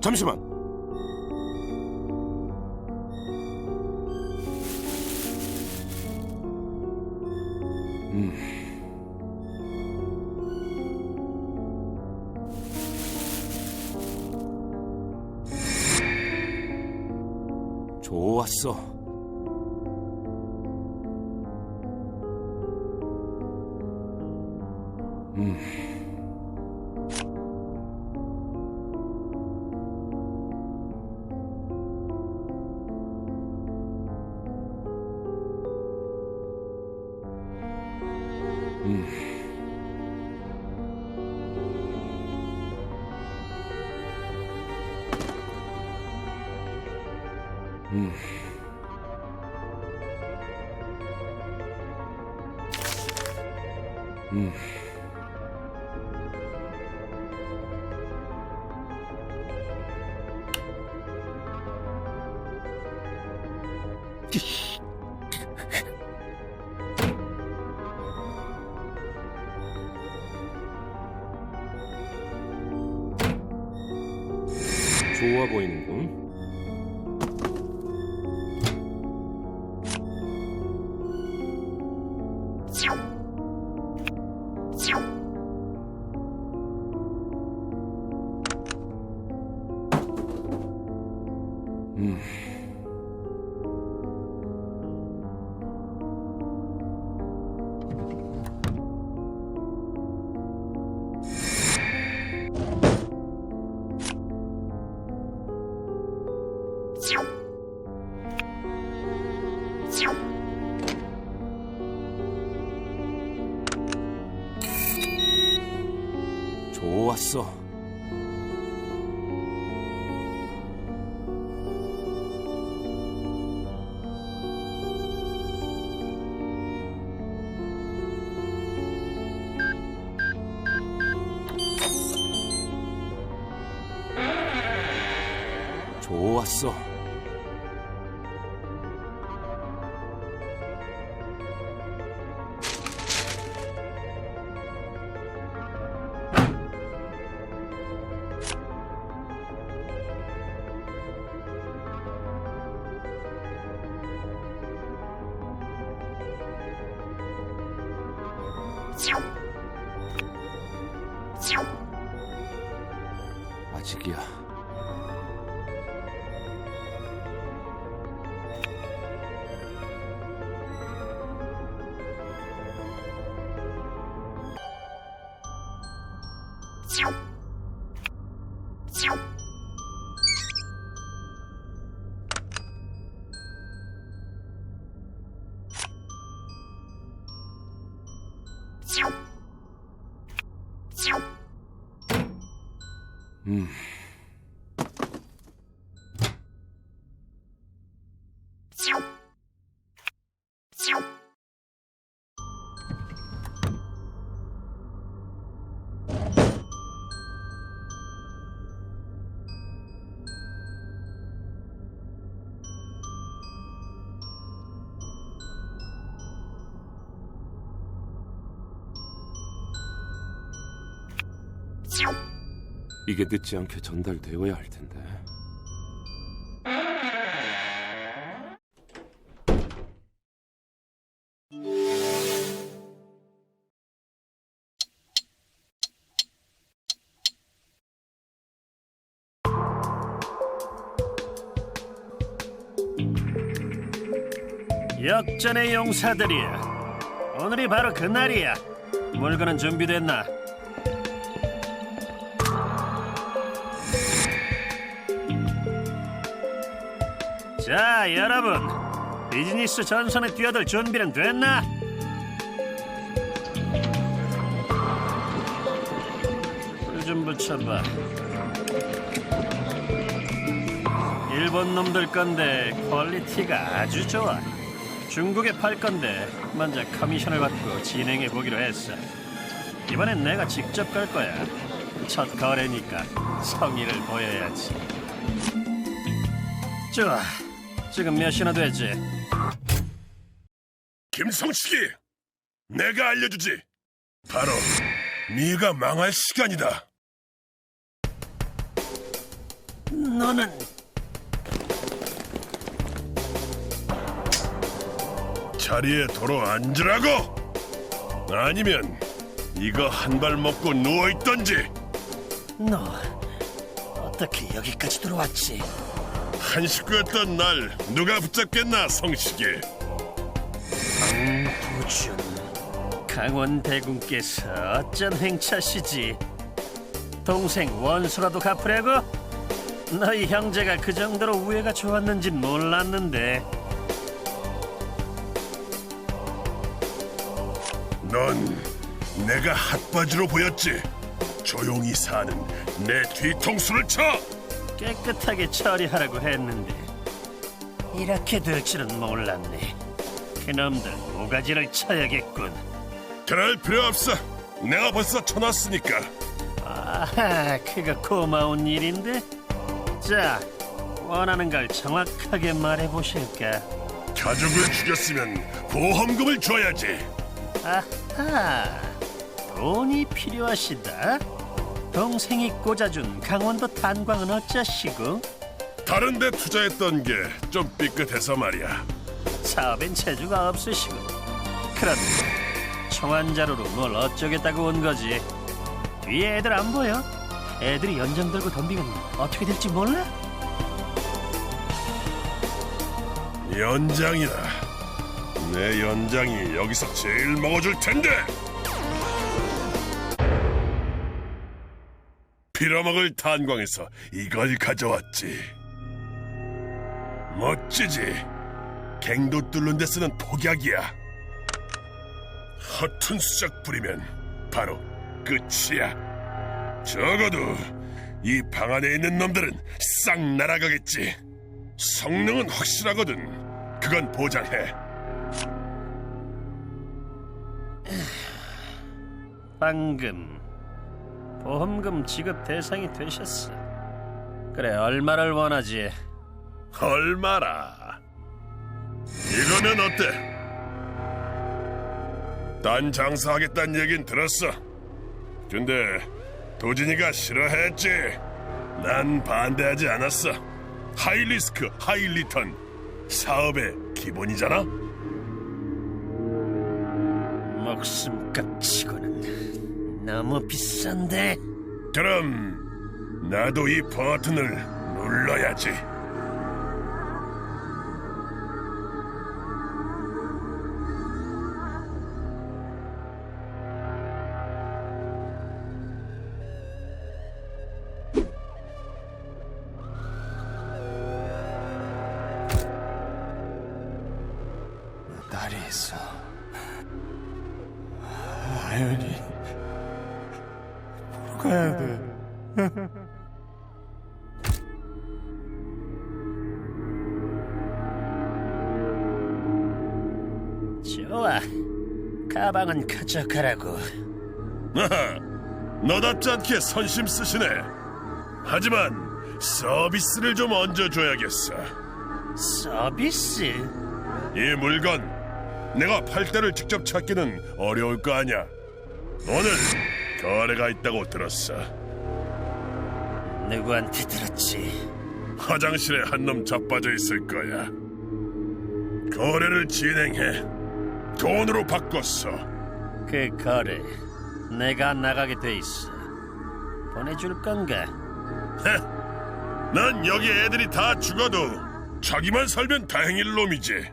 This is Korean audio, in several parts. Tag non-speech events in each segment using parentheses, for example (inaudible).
잠시만. 좋아 보이는 좋 아 이게 늦지 않게 전달되어야 할 텐데. 역전의 용사들이야. 오늘이 바로 그날이야. 물건은 준비됐나? 자, 여러분. 비즈니스 전선에 뛰어들 준비는 됐나? 불좀 붙여봐. 일본 놈들 건데 퀄리티가 아주 좋아. 중국에 팔 건데 먼저 커미션을 받고 진행해 보기로 했어. 이번엔 내가 직접 갈 거야. 첫 거래니까 성의를 보여야지. 좋아. 지금 몇 시나 됐지? 김성식이 내가 알려주지. 바로 네가 망할 시간이다. 너는 자리에 도로 앉으라고. 아니면 이거 한 발 먹고 누워 있던지. 너 어떻게 여기까지 들어왔지? 한 식구였던 날 누가 붙잡겠나 성식이. 부준 강원 대군께서 어쩐 행차시지? 동생 원수라도 갚으려고? 너희 형제가 그 정도로 우애가 좋았는진 몰랐는데 넌 내가 핫바지로 보였지. 조용히 사는 내 뒤통수를 쳐. 깨끗하게 처리하라고 했는데 이렇게 될 줄은 몰랐네. 그놈들 모가지를 쳐야겠군. 그럴 필요 없어. 내가 벌써 쳐놨으니까. 아하, 그거 고마운 일인데. 자, 원하는 걸 정확하게 말해 보실까? 가족을 죽였으면 보험금을 줘야지. 아하, 돈이 필요하시다. 동생이 꽂아준 강원도 탄광은 어쩌시고 다른 데 투자했던 게 좀 삐끗해서 말이야. 사업엔 재주가 없으시고 그런데 청한 자루로 뭘 어쩌겠다고 온 거지? 뒤에 애들 안 보여? 애들이 연장 들고 덤비면 어떻게 될지 몰라? 연장이라. 내 연장이 여기서 제일 먹어줄 텐데. 빌어먹을 탄광에서 이걸 가져왔지. 멋지지. 갱도 뚫는 데 쓰는 폭약이야. 허튼 수작 부리면 바로 끝이야. 적어도 이 방 안에 있는 놈들은 싹 날아가겠지. 성능은 확실하거든. 그건 보장해. 방금 보험금 지급 대상이 되셨어. 그래 얼마를 원하지? 얼마라. 이거면 어때? 딴 장사하겠다는 얘긴 들었어. 근데 도진이가 싫어했지. 난 반대하지 않았어. 하이리스크, 하이리턴. 사업의 기본이잖아. 목숨값 치고는 너무 비싼데. 그럼 나도 이 버튼을 눌러야지. (laughs) 좋아. 가방은 가져가라고. 아하, 너답지 않게 선심 쓰시네. 하지만 서비스를 좀 얹어줘야겠어. 서비스? 이 물건 내가 팔 때를 직접 찾기는 어려울 거 아냐. 오늘 거래가 있다고 들었어. 누구한테 들었지? 화장실에 한 놈 자빠져 있을 거야. 거래를 진행해. 돈으로 바꿨어. 그 거래 내가 나가게 돼 있어. 보내줄 건가? 헤, 난 여기 애들이 다 죽어도 자기만 살면 다행일 놈이지.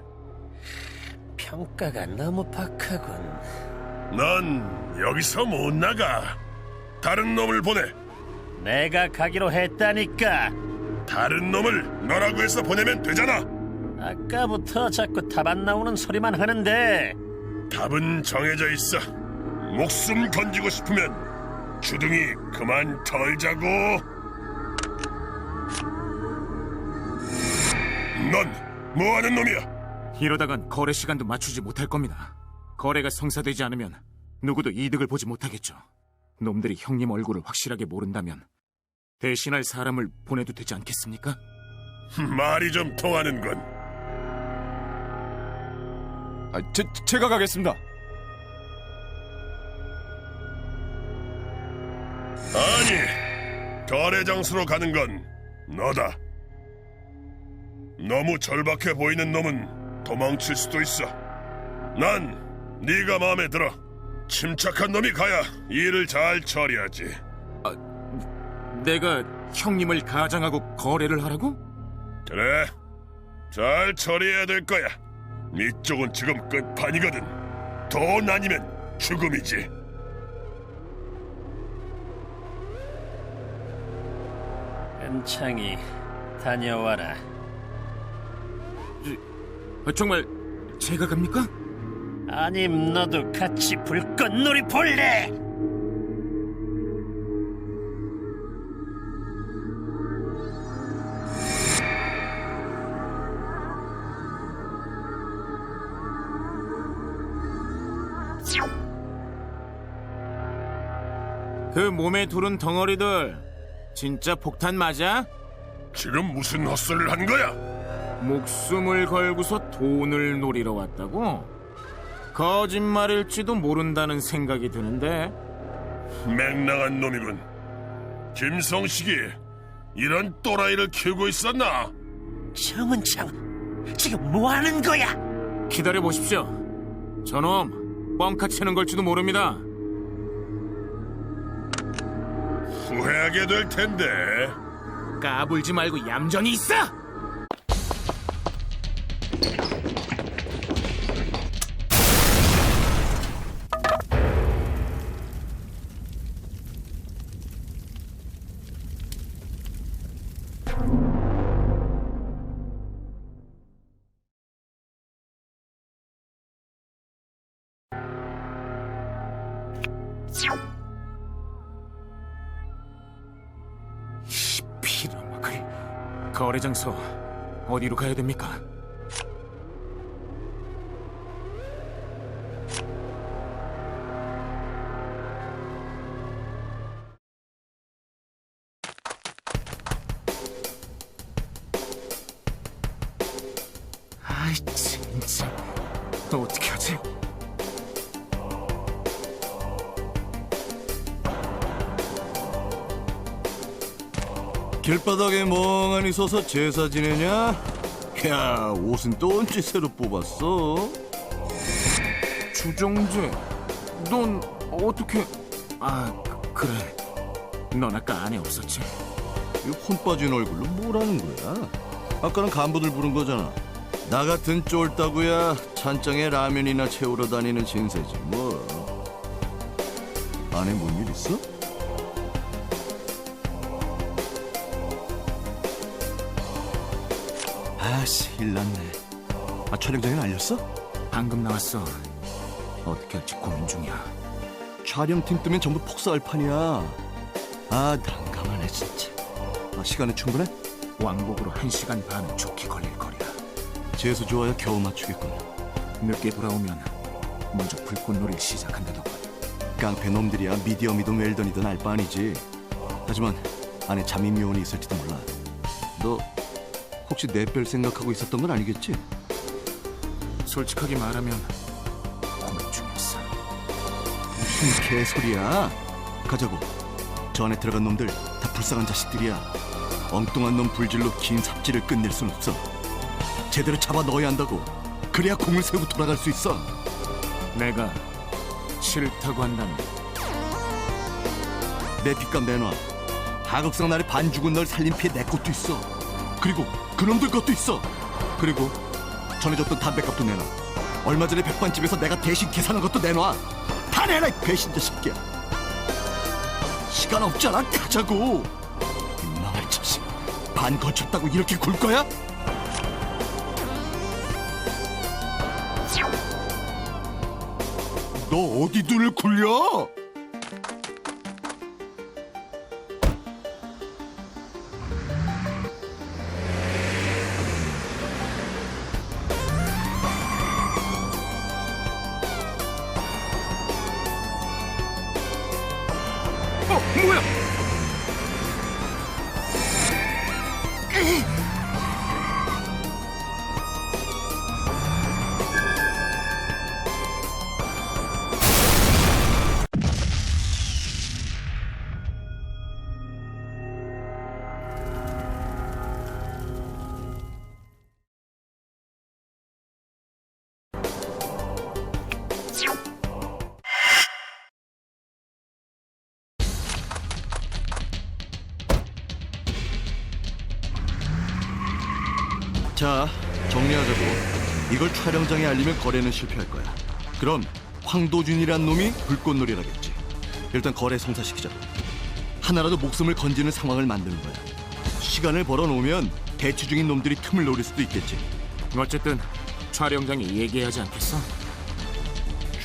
평가가 너무 박하군. 넌 여기서 못 나가. 다른 놈을 보내. 내가 가기로 했다니까. 다른 놈을 너라고 해서 보내면 되잖아. 아까부터 자꾸 답 안 나오는 소리만 하는데 답은 정해져 있어. 목숨 건지고 싶으면 주둥이 그만 털자고. 넌 뭐하는 놈이야? 이러다간 거래 시간도 맞추지 못할 겁니다. 거래가 성사되지 않으면 누구도 이득을 보지 못하겠죠. 놈들이 형님 얼굴을 확실하게 모른다면 배신할 사람을 보내도 되지 않겠습니까? 말이 좀 통하는군. 아, 제, 제가 가겠습니다. 아니, 거래 장소로 가는 건 너다. 너무 절박해 보이는 놈은 도망칠 수도 있어. 난 네가 마음에 들어. 침착한 놈이 가야 일을 잘 처리하지. 내가 형님을 가장하고 거래를 하라고? 그래, 잘 처리해야 될 거야. 이쪽은 지금 끝판이거든. 돈 아니면 죽음이지. 은창이 다녀와라. 어, 정말 제가 갑니까? 아님 너도 같이 불꽃놀이 볼래? 몸에 두른 덩어리들 진짜 폭탄 맞아? 지금 무슨 헛소리를 한 거야? 목숨을 걸고서 돈을 노리러 왔다고? 거짓말일지도 모른다는 생각이 드는데 맹랑한 놈이군. 김성식이 이런 또라이를 키우고 있었나? 정은창, 지금 뭐 하는 거야? 기다려 보십시오. 저놈 뻥카 치는 걸지도 모릅니다. 후회하게 될 텐데. 까불지 말고 얌전히 있어. 장소 어디로 가야 됩니까? 아이 진짜 어떻게 하지? 길바닥에 멍하니 서서 제사 지내냐? 야, 옷은 또 언제 새로 뽑았어? 주정재, 넌 어떻게? 아 그- 그래, 넌 아까 안에 없었지? 이혼 빠진 얼굴로 뭐라는 거야? 아까는 간부들 부른 거잖아. 나 같은 쫄따구야 찬장에 라면이나 채우러 다니는 신세지 뭐. 안에 뭔 일 있어? 아씨 일났네. 아 촬영장엔 알렸어? 방금 나왔어. 어떻게 할지 고민 중이야. 촬영팀 뜨면 전부 폭사할 판이야. 아 난감하네 진짜. 아 시간은 충분해? 왕복으로 한 시간 반은 좋게 걸릴 거리야. 재수 좋아야 겨우 맞추겠군. 늦게 돌아오면 먼저 불꽃놀이를 시작한다더군. 깡패 놈들이야 미디엄이든 웰던이든 알바 아니지. 하지만 안에 잠입 요원이 있을지도 몰라. 너 혹시 내 뺄 생각하고 있었던 건 아니겠지? 솔직하게 말하면 고민 중이었어. 무슨 개소리야? 가자고. 저 안에 들어간 놈들 다 불쌍한 자식들이야. 엉뚱한 놈 불질로 긴 삽질을 끝낼 순 없어. 제대로 잡아 넣어야 한다고. 그래야 공을 세우고 돌아갈 수 있어. 내가 싫다고 한다면 내 빚값 내놔. 하극상 날에 반 죽은 널 살린 피해 내 것도 있어. 그리고 그놈들 것도 있어. 그리고 전해줬던 담배값도 내놔. 얼마 전에 백반집에서 내가 대신 계산한 것도 내놔. 다 내놔 이 배신자 새끼야. 시간 없잖아 가자고. 민망할 자식. 반 거쳤다고 이렇게 굴 거야? 너 어디 눈을 굴려? 자, 정리하자고. 이걸 촬영장에 알리면 거래는 실패할 거야. 그럼 황도준이란 놈이 불꽃놀이라겠지. 일단 거래 성사시키자. 하나라도 목숨을 건지는 상황을 만드는 거야. 시간을 벌어놓으면 대치 중인 놈들이 틈을 노릴 수도 있겠지. 어쨌든 촬영장에 얘기하지 않겠어?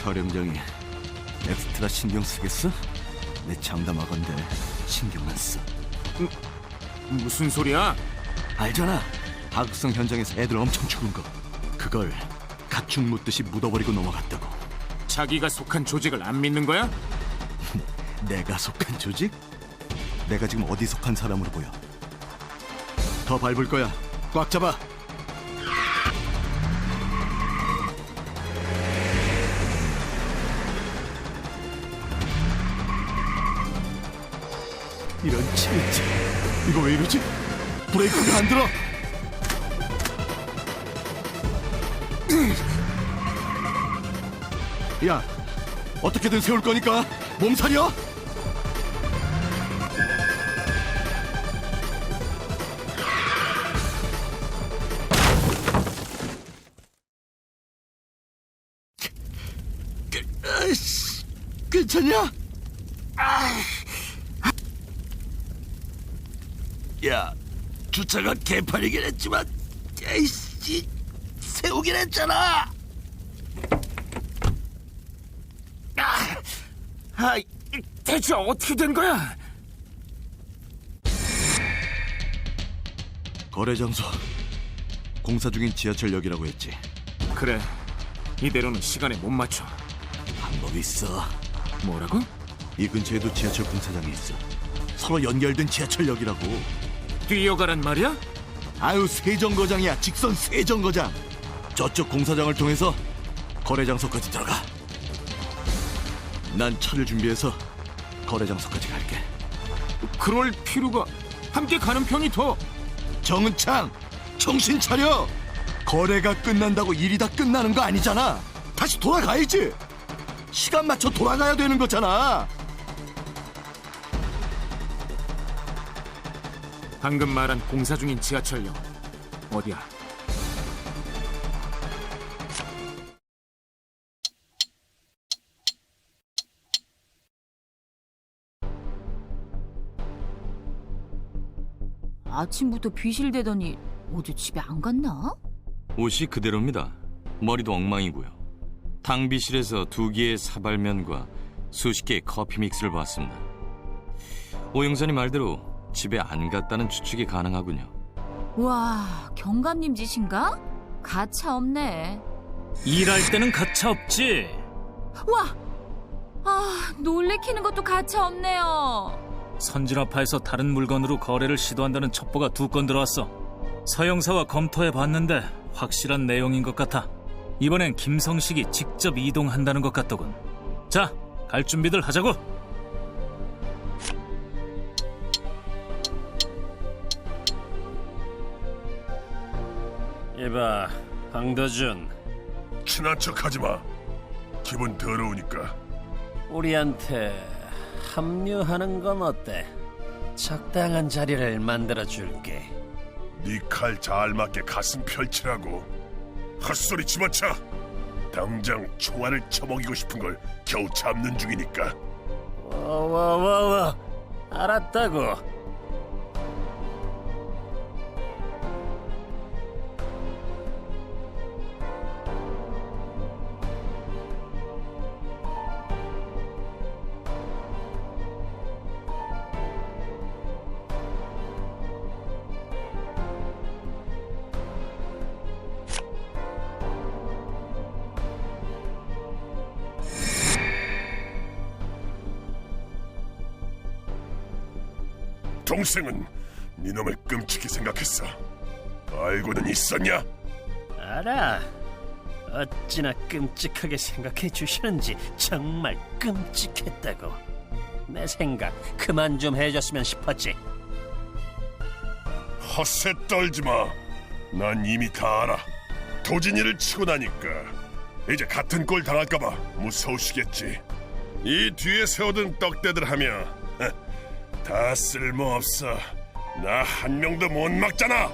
촬영장이 엑스트라 신경 쓰겠어? 내 장담하건대 신경 안 써. 무슨 소리야? 알잖아. 하극성 현장에서 애들 엄청 죽은 거. 그걸 가축 묻듯이 묻어버리고 넘어갔다고. 자기가 속한 조직을 안 믿는 거야? (laughs) 내가 속한 조직? 내가 지금 어디 속한 사람으로 보여? 더 밟을 거야. 꽉 잡아. 이런 진짜 이거 왜 이러지? 브레이크가 안 들어. 야, 어떻게든 세울 거니까 몸살이야? 아이씨, 괜찮냐? 아. 야, 주차가 개판이긴 했지만, 에이씨, 세우긴 했잖아. 아, 대체 어떻게 된 거야? 거래 장소 공사 중인 지하철역이라고 했지. 그래, 이대로는 시간에 못 맞춰. 방법이 있어. 뭐라고? 이 근처에도 지하철 공사장이 있어. 서로 연결된 지하철역이라고. 뛰어가란 말이야? 아유 세정거장이야. 직선 세정거장. 저쪽 공사장을 통해서 거래 장소까지 들어가. 난 차를 준비해서 거래 장소까지 갈게. 그럴 필요가 함께 가는 편이 더. 정은창, 정신 차려. 거래가 끝난다고 일이 다 끝나는 거 아니잖아. 다시 돌아가야지. 시간 맞춰 돌아가야 되는 거잖아. 방금 말한 공사 중인 지하철역 어디야? 아침부터 비실대더니 어제 집에 안 갔나? 옷이 그대로입니다. 머리도 엉망이고요. 탕비실에서 두 개의 사발면과 수십 개의 커피 믹스를 봤습니다. 오영선이 말대로 집에 안 갔다는 추측이 가능하군요. 와, 경감님 짓인가? 가차 없네. 일할 때는 가차 없지. 와! 아, 놀래키는 것도 가차 없네요. 선진화파에서 다른 물건으로 거래를 시도한다는 첩보가 두 건 들어왔어. 서영사와 검토해 봤는데 확실한 내용인 것 같아. 이번엔 김성식이 직접 이동한다는 것 같더군. 자, 갈 준비들 하자고. 이봐, 황도준. 친한 척하지 마. 기분 더러우니까. 우리한테 합류하는 건 어때? 적당한 자리를 만들어 줄게. 네 칼 잘 맞게 가슴 펼치라고. 헛소리 집어쳐. 당장 총알을 쳐먹이고 싶은 걸 겨우 참는 중이니까. 와와와와 알았다고. 동생은 네 놈을 끔찍히 생각했어. 알고는 있었냐? 알아. 어찌나 끔찍하게 생각해 주시는지 정말 끔찍했다고. 내 생각 그만 좀 해줬으면 싶었지. 헛새 떨지 마. 난 이미 다 알아. 도진이를 치고 나니까 이제 같은 꼴 당할까봐 무서우시겠지. 이 뒤에 세워둔 떡대들 하며 다 쓸모없어. 나 한 명도 못 막잖아.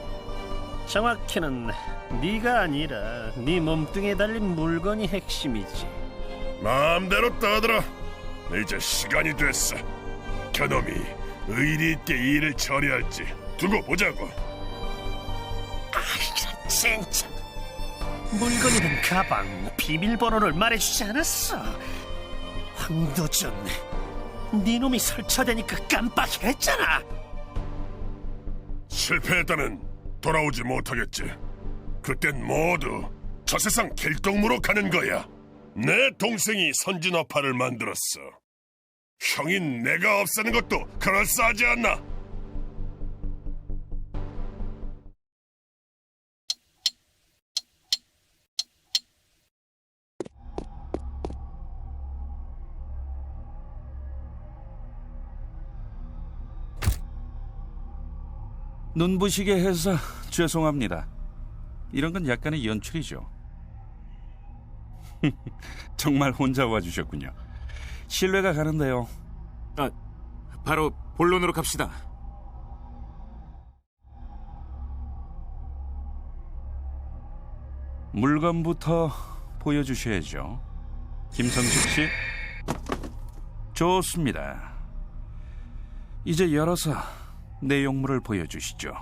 정확히는 네가 아니라 네 몸뚱이에 달린 물건이 핵심이지. 마음대로 떠들어. 이제 시간이 됐어. 저놈이 의리 있게 일을 처리할지 두고 보자고. 아, 진짜. 물건이든 가방, 비밀번호를 말해주지 않았어. 황도준, 네 놈이 설쳐대니까 깜빡했잖아. 실패했다면 돌아오지 못하겠지. 그땐 모두 저 세상 길동무로 가는 거야. 내 동생이 선진화파를 만들었어. 형인 내가 없애는 것도 그럴싸하지 않나? 눈부시게 해서 죄송합니다. 이런 건 약간의 연출이죠. (laughs) 정말 혼자 와주셨군요. 신뢰가 가는데요. 아, 바로 본론으로 갑시다. 물건부터 보여주셔야죠. 김성식 씨. 좋습니다. 이제 열어서 내용물을 보여주시죠.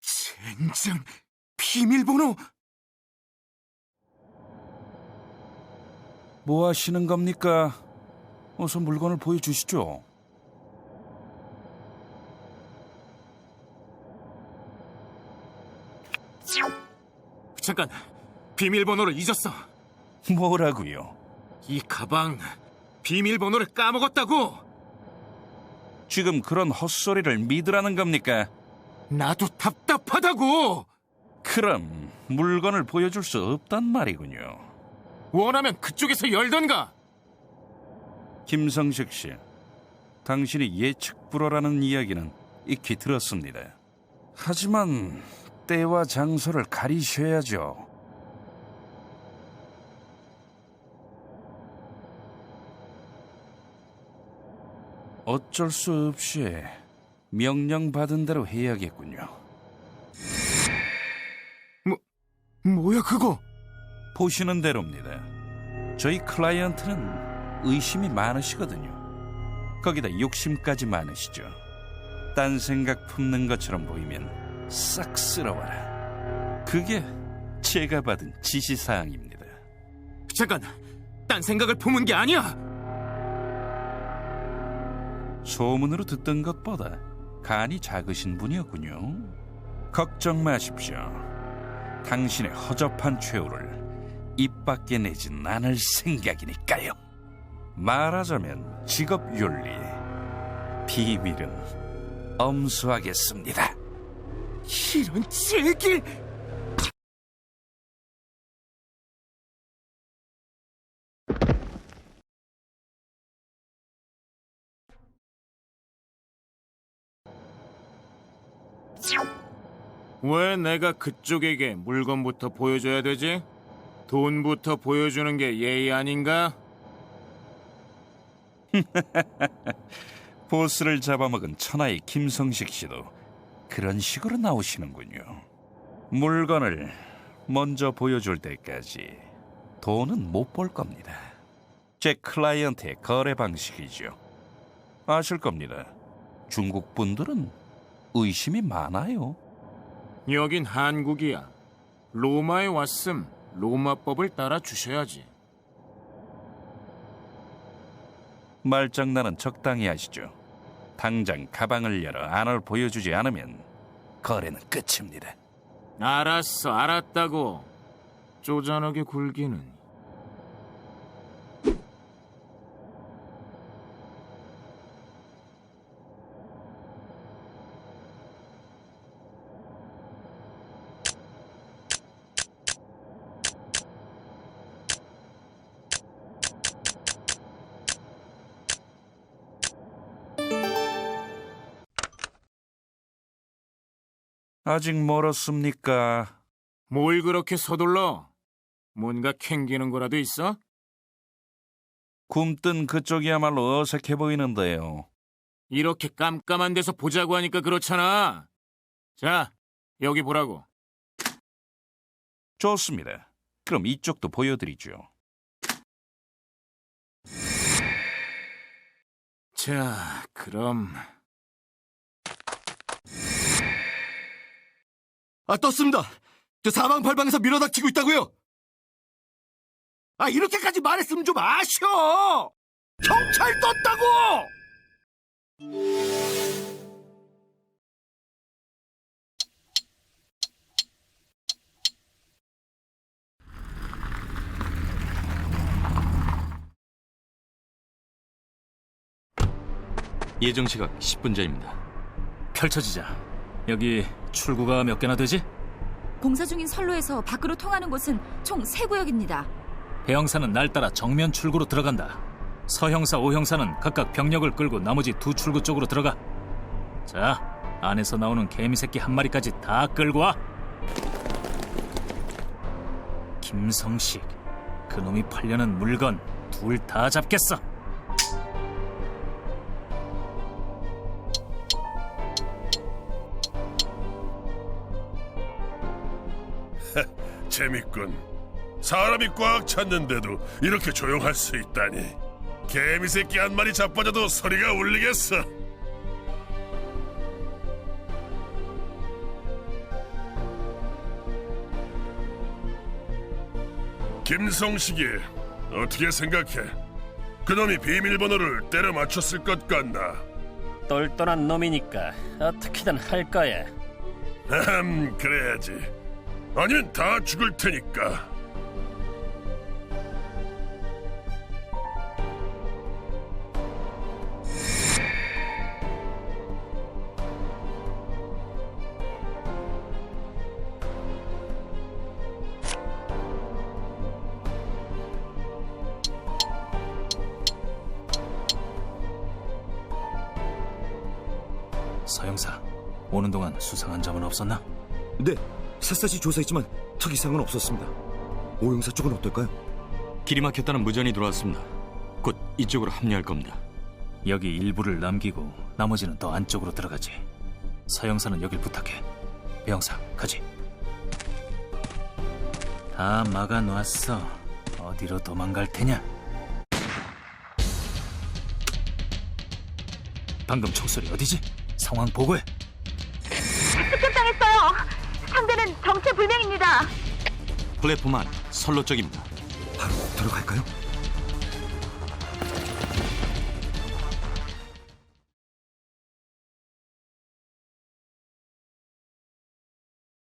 젠장 비밀번호 뭐 하시는 겁니까? 어서 물건을 보여주시죠. 잠깐 비밀번호를 잊었어. 뭐라고요? 이 가방 비밀번호를 까먹었다고. 지금 그런 헛소리를 믿으라는 겁니까? 나도 답답하다고. 그럼 물건을 보여줄 수 없단 말이군요. 원하면 그쪽에서 열던가. 김성식 씨, 당신이 예측 불허라는 이야기는 익히 들었습니다. 하지만 때와 장소를 가리셔야죠. 어쩔 수 없이 명령 받은 대로 해야겠군요. 뭐야 그거? 보시는 대로입니다. 저희 클라이언트는 의심이 많으시거든요. 거기다 욕심까지 많으시죠. 딴 생각 품는 것처럼 보이면 싹 쓸어와라. 그게 제가 받은 지시사항입니다. 잠깐 딴 생각을 품은 게 아니야. 소문으로 듣던 것보다 간이 작으신 분이었군요. 걱정 마십시오. 당신의 허접한 최후를 입 밖에 내진 않을 생각이니까요. 말하자면 직업 윤리, 비밀은 엄수하겠습니다. 이런 제길. 왜 내가 그쪽에게 물건부터 보여줘야 되지? 돈부터 보여주는 게 예의 아닌가? (laughs) 보스를 잡아먹은 천하의 김성식 씨도 그런 식으로 나오시는군요. 물건을 먼저 보여줄 때까지 돈은 못 벌 겁니다. 제 클라이언트의 거래 방식이죠. 아실 겁니다. 중국 분들은 의심이 많아요. 여긴 한국이야. 로마에 왔음 로마법을 따라 주셔야지. 말장난은 적당히 하시죠. 당장 가방을 열어 안을 보여주지 않으면 거래는 끝입니다. 알았어, 알았다고. 쪼잔하게 굴기는. 아직 멀었습니까? 뭘 그렇게 서둘러? 뭔가 캥기는 거라도 있어? 굼뜬 그쪽이야말로 어색해 보이는데요. 이렇게 깜깜한 데서 보자고 하니까 그렇잖아. 자, 여기 보라고. 좋습니다. 그럼 이쪽도 보여드리죠. 자, 그럼 아 떴습니다. 저 사방팔방에서 밀어닥치고 있다고요. 아 이렇게까지 말했으면 좀 아셔. 경찰 떴다고. 예정 시각 10분 전입니다. 펼쳐지자. 여기 출구가 몇 개나 되지? 공사 중인 선로에서 밖으로 통하는 곳은 총 세구역입니다 배영사는 날 따라 정면 출구로 들어간다. 서형사, 오형사는 각각 병력을 끌고 나머지 두 출구 쪽으로 들어가. 자, 안에서 나오는 개미 새끼 한 마리까지 다 끌고 와. 김성식, 그놈이 팔려는 물건 둘 다 잡겠어. (laughs) 재밌군. 사람이 꽉 찼는데도 이렇게 조용할 수 있다니. 개미 새끼 한 마리 자빠져도 소리가 울리겠어. 김성식이 어떻게 생각해? 그놈이 비밀번호를 때려 맞췄을 것 같나? 똘똘한 놈이니까 어떻게든 할 거야. (laughs) 음, 그래야지. 아니면 다 죽을 테니까. 서형사, 오는 동안 수상한 점은 없었나? 네, 샅샅이 조사했지만 특이사항은 없었습니다. 오영사 쪽은 어떨까요? 길이 막혔다는 무전이 들어왔습니다. 곧 이쪽으로 합류할 겁니다. 여기 일부를 남기고 나머지는 더 안쪽으로 들어가지. 서영사는 여길 부탁해. 배영사, 가지. 다 막아놨어. 어디로 도망갈 테냐? 방금 총소리 어디지? 상황 보고해. 습격당했어요. 정체불명입니다. 플랫폼 안 선로 쪽입니다. 바로 들어갈까요?